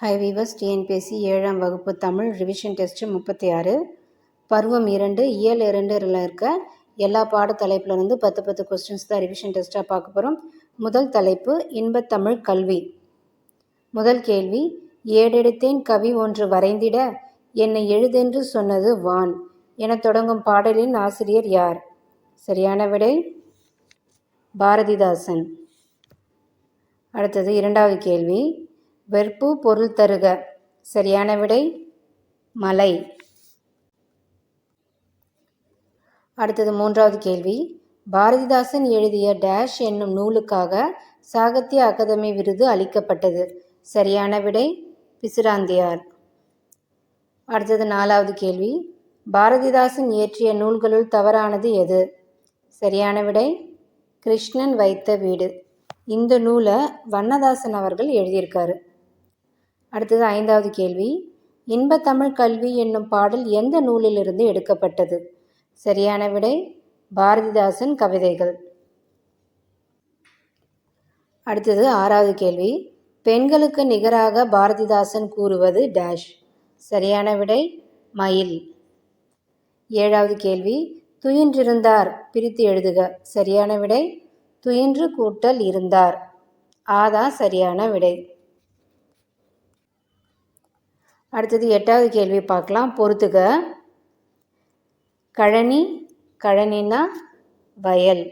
High viewers TNPSC ஏழாம் வகுப்பு Tamil revision test முப்பத்தி ஆறு. பருவம் இரண்டு இயல் இரண்டுல இருக்க எல்லா பாட தலைப்புலேருந்து பத்து பத்து கொஸ்டின்ஸ் தான் ரிவிஷன் டெஸ்ட்டாக பார்க்க போகிறோம் முதல் தலைப்பு இன்பத்தமிழ் கல்வி. முதல் கேள்வி ஏடெடுத்தேன் கவி ஒன்று வரைந்திட என்னை எழுதென்று சொன்னது வான் என தொடங்கும் பாடலின் ஆசிரியர் யார்? சரியான விடை பாரதிதாசன். அடுத்தது இரண்டாவது கேள்வி வெற்பு பொருள் தருக. சரியான விடை மலை. அடுத்தது மூன்றாவது கேள்வி. பாரதிதாசன் எழுதிய டேஷ் என்னும் நூலுக்காக சாகித்ய அகாதமி விருது அளிக்கப்பட்டது. சரியான விடை பிசிராந்தியார். அடுத்தது நாலாவது கேள்வி. பாரதிதாசன் இயற்றிய நூல்களுள் தவறானது எது? சரியான விடை கிருஷ்ணன் வைத்த வீடு. இந்த நூலை வண்ணதாசன் அவர்கள் எழுதியிருக்காரு. அடுத்தது ஐந்தாவது கேள்வி. இன்பத்தமிழ் தமிழ் கல்வி என்னும் பாடல் எந்த நூலிலிருந்து எடுக்கப்பட்டது? சரியான விடை பாரதிதாசன் கவிதைகள். அடுத்தது ஆறாவது கேள்வி. பெண்களுக்கு நிகராக பாரதிதாசன் கூறுவது டேஷ் சரியான விடை மயில். ஏழாவது கேள்வி. துயின்றிருந்தார் பிரித்து எழுதுக. சரியான விடை துயின்று கூட்டல் இருந்தார். ஆதா சரியான விடை. அடுத்தது எட்டாவது கேள்வி பார்க்கலாம். பொறுத்துக. கழனி கழனினா வயல்.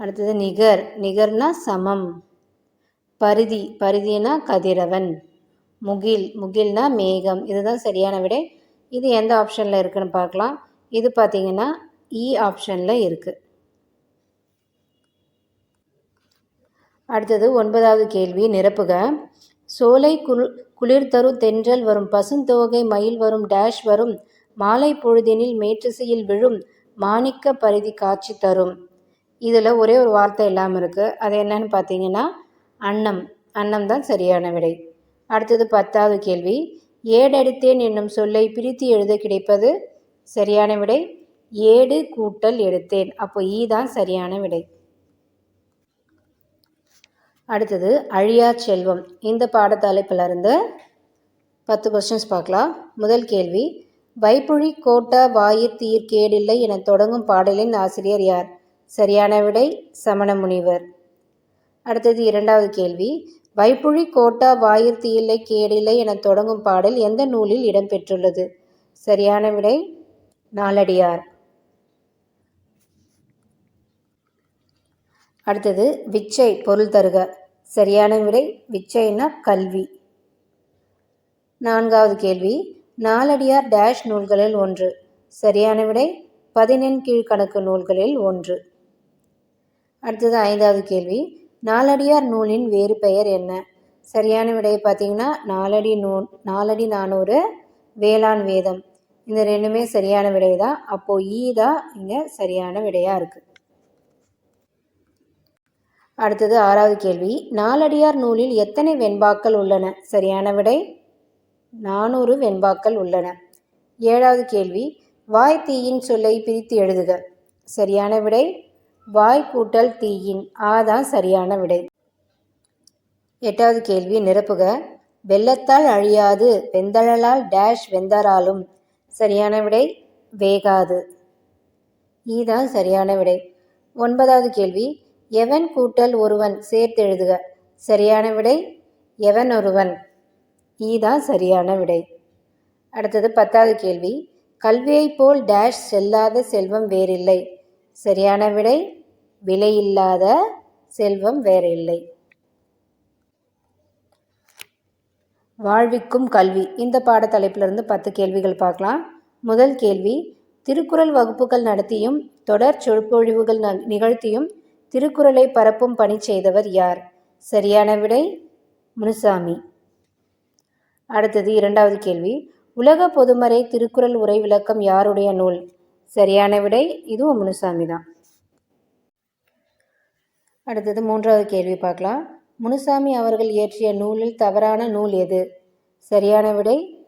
அடுத்தது நிகர். நிகர்னா சமம். பரிதி. பரிதினா கதிரவன். முகில். முகில்னா மேகம். இதுதான் சரியான விடை. இது எந்த ஆப்ஷனில் இருக்குன்னு பார்க்கலாம். இது பார்த்தீங்கன்னா e இ ஆப்ஷனில் இருக்குது அடுத்தது ஒன்பதாவது கேள்வி. நிரப்புக. சோலை குரு குளிர் தரும் தென்றல் வரும் பசுந்தோகை மயில் வரும் டேஷ் வரும் மாலை பொழுதினில் மேற்றிசையில் விழும் மாணிக்க பரிதி காட்சி தரும். இதில் ஒரே ஒரு வார்த்தை இல்லாமல் இருக்குது அது என்னன்னு பார்த்தீங்கன்னா அன்னம். அன்னம் தான் சரியான விடை. அடுத்தது பத்தாவது கேள்வி. ஏடெடுத்தேன் என்னும் சொல்லை பிரித்து எழுத கிடைப்பது சரியான விடை? ஏடு கூட்டல் எடுத்தேன். அப்போ ஈ தான் சரியான விடை. அடுத்தது அழியா செல்வம். இந்த பாடத்தலைப்பில் இருந்து பத்து கொஸ்டின்ஸ் பார்க்கலாம். முதல் கேள்வி வைப்புழி கோட்ட வாயு தீர் கேடில்லை என தொடங்கும் பாடலின் ஆசிரியர் யார்? சரியான விடை சமண முனிவர். அடுத்தது இரண்டாவது கேள்வி வைப்புழி கோட்டா வாயிற் தீயில்லை கேடில்லை என தொடங்கும் பாடல் எந்த நூலில் இடம்பெற்றுள்ளது சரியான விடை நாலடியார். அடுத்தது விச்சை பொருள் தருக. சரியான விடை விச்சைனா கல்வி. நான்காவது கேள்வி நாலடியார் டேஷ் நூல்களில் ஒன்று. சரியான விடை பதினெண் கீழ்கணக்கு நூல்களில் ஒன்று. அடுத்தது ஐந்தாவது கேள்வி நாலடியார் நூலின் வேறு பெயர் என்ன? சரியான விடை பார்த்தீங்கன்னா நாலடி நூல் நாலடி நானூறு வேளாண் வேதம். இந்த ரெண்டுமே சரியான விடை தான் அப்போது ஈ தான் இங்கே சரியான விடையாக இருக்குது அடுத்தது ஆறாவது கேள்வி. நாலடியார் நூலில் எத்தனை வெண்பாக்கள் உள்ளன? சரியான விடை நானூறு வெண்பாக்கள் உள்ளன. ஏழாவது கேள்வி வாய் தீயின் சொல்லை பிரித்து எழுதுக. சரியான விடை வாய் கூட்டல் தீயின். ஆதான் சரியான விடை. எட்டாவது கேள்வி நிரப்புக. வெள்ளத்தால் அழியாது வெந்தழலால் டேஷ் வெந்தராலும். சரியான விடை வேகாது. ஈதான் சரியான விடை. ஒன்பதாவது கேள்வி எவன் கூட்டல் ஒருவன் சேர்த்து எழுதுக சரியான விடை எவன் ஒருவன்? ஈதான் சரியான விடை. அடுத்தது பத்தாவது கேள்வி. கல்வியைப் போல் டேஷ் செல்லாத செல்வம் வேறில்லை. சரியான விடை விலையில்லாத செல்வம் வேறில்லை. வாழ்விக்கும் கல்வி. இந்த பாடத்தலைப்பிலிருந்து பத்து கேள்விகள் பார்க்கலாம். முதல் கேள்வி. திருக்குறள் வகுப்புகள் நடத்தியும் தொடர் சொற்பொழிவுகள் நிகழ்த்தியும் திருக்குறளை பரப்பும் பணி செய்தவர் யார்? சரியான விடை முனுசாமி. அடுத்தது இரண்டாவது கேள்வி. உலக பொதுமறை திருக்குறள் உரை விளக்கம் யாருடைய நூல்? சரியான விடை இதுவும் முனுசாமி தான். அடுத்தது மூன்றாவது கேள்வி பார்க்கலாம். முனுசாமி அவர்கள் இயற்றிய நூலில் தவறான நூல் எது? சரியான விடை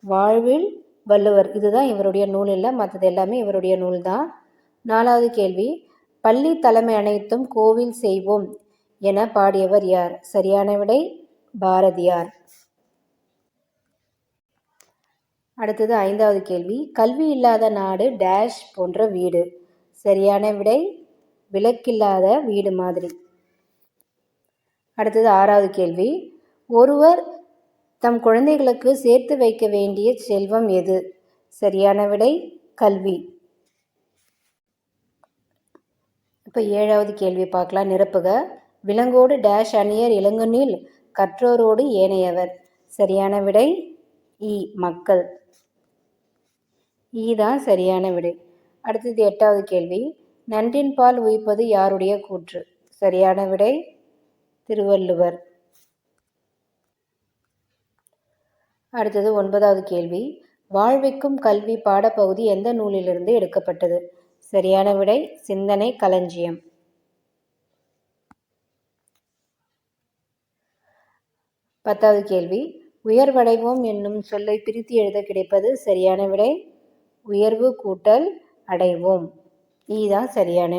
வாழ்வில் வள்ளுவர். இதுதான் இவருடைய நூல் இல்லை மற்றது எல்லாமே இவருடைய நூல் தான். நாலாவது கேள்வி. பள்ளி தலைமை அனைத்தும் கோவில் செய்வோம் என பாடியவர் யார்? சரியான விடை பாரதியார். அடுத்தது ஐந்தாவது கேள்வி. கல்வி இல்லாத நாடு டேஷ் போன்ற வீடு. சரியான விடை விளக்கில்லாத வீடு மாதிரி. அடுத்தது ஆறாவது கேள்வி. ஒருவர் தம் குழந்தைகளுக்கு சேர்த்து வைக்க வேண்டிய செல்வம் எது? சரியான விடை கல்வி. இப்போ ஏழாவது கேள்வி பார்க்கலாம். நிரப்புக. விலங்கோடு டேஷ் அணியர் இளங்குனில் கற்றோரோடு ஏனையவர். சரியான விடை இ மக்கள். இ தான் சரியான விடை. அடுத்தது எட்டாவது கேள்வி. நன்றின் பால் உயிப்பது யாருடைய கூற்று? சரியான விடை திருவள்ளுவர். அடுத்தது ஒன்பதாவது கேள்வி. வாழ்விக்கும் கல்வி பாடப்பகுதி எந்த நூலிலிருந்து எடுக்கப்பட்டது? சரியான விடை சிந்தனை களஞ்சியம். பத்தாவது கேள்வி. உயர்வடைவோம் என்னும் சொல்லை பிரித்து எழுத கிடைப்பது சரியான விடை உயர்வு கூட்டல் அடைவோம். இதுதான் சரியான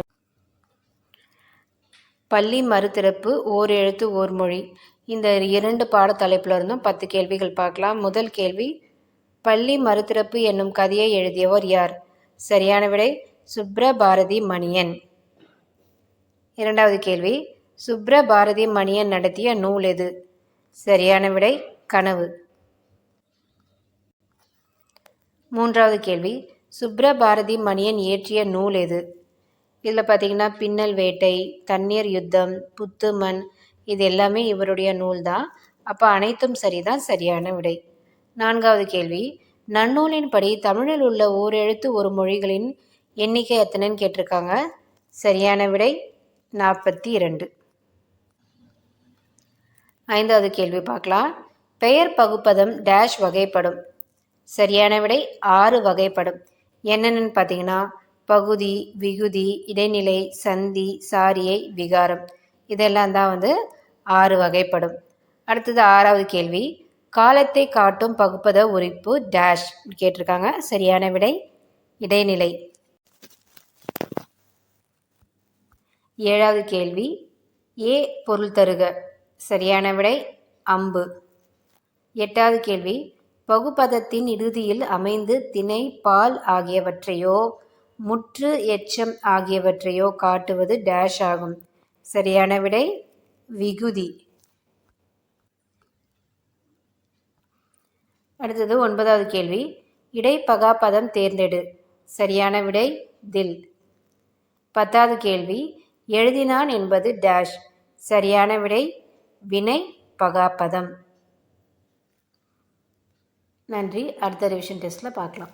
பள்ளி மறுதிறப்பு ஓர் எழுத்து ஓர் மொழி. இந்த இரண்டு பாடத்தலைப்பில் இருந்தும் பத்து கேள்விகள் பார்க்கலாம். முதல் கேள்வி பள்ளி மறுதிறப்பு என்னும் கதையை எழுதியவர் யார்? சரியான விடை சுப்ரபாரதி மணியன் இரண்டாவது கேள்வி சுப்ரபாரதி மணியன் நடத்திய நூல் எது? சரியான விடை கனவு. மூன்றாவது கேள்வி சுப்ரபாரதி மணியன் இயற்றிய நூல் எது? இதில் பார்த்தீங்கன்னா பின்னல் வேட்டை தண்ணீர் யுத்தம் புத்துமண் இது எல்லாமே இவருடைய நூல் தான் அப்போ அனைத்தும் சரிதான் சரியான விடை. நான்காவது கேள்வி நன்னூலின்படி தமிழில் உள்ள ஓரெழுத்து ஒரு மொழிகளின் எண்ணிக்கை எத்தனைன்னு கேட்டிருக்காங்க. சரியான விடை நாற்பத்தி இரண்டு. ஐந்தாவது கேள்வி பார்க்கலாம். பெயர் பகுப்பதம் டேஷ் வகைப்படும். சரியான விடை ஆறு வகைப்படும். என்னென்னு பார்த்தீங்கன்னா பகுதி விகுதி இடைநிலை சந்தி சாரியை விகாரம். இதெல்லாம் தான் வந்து ஆறு வகைப்படும். அடுத்தது ஆறாவது கேள்வி. காலத்தை காட்டும் பகுப்பத உரிப்பு டேஷ் கேட்டிருக்காங்க. சரியான விடை இடைநிலை. ஏழாவது கேள்வி. ஏ பொருள் தருக. சரியான விடை அம்பு. எட்டாவது கேள்வி. பகுப்பதத்தின் இறுதியில் அமைந்து திணை பால் ஆகியவற்றையோ முற்று எச்சம் ஆகியவற்றையோ காட்டுவது டேஷ் ஆகும். சரியான விடை விகுதி. அடுத்தது ஒன்பதாவது கேள்வி. இடைப்பகாபதம் தேர்ந்தெடு. சரியான விடை தில். பத்தாவது கேள்வி. எழுதினான் என்பது டேஷ் சரியான விடை வினை பகாப்பதம் நன்றி. அடுத்த ரிவிஷன் டெஸ்ட்டில் பார்க்கலாம்.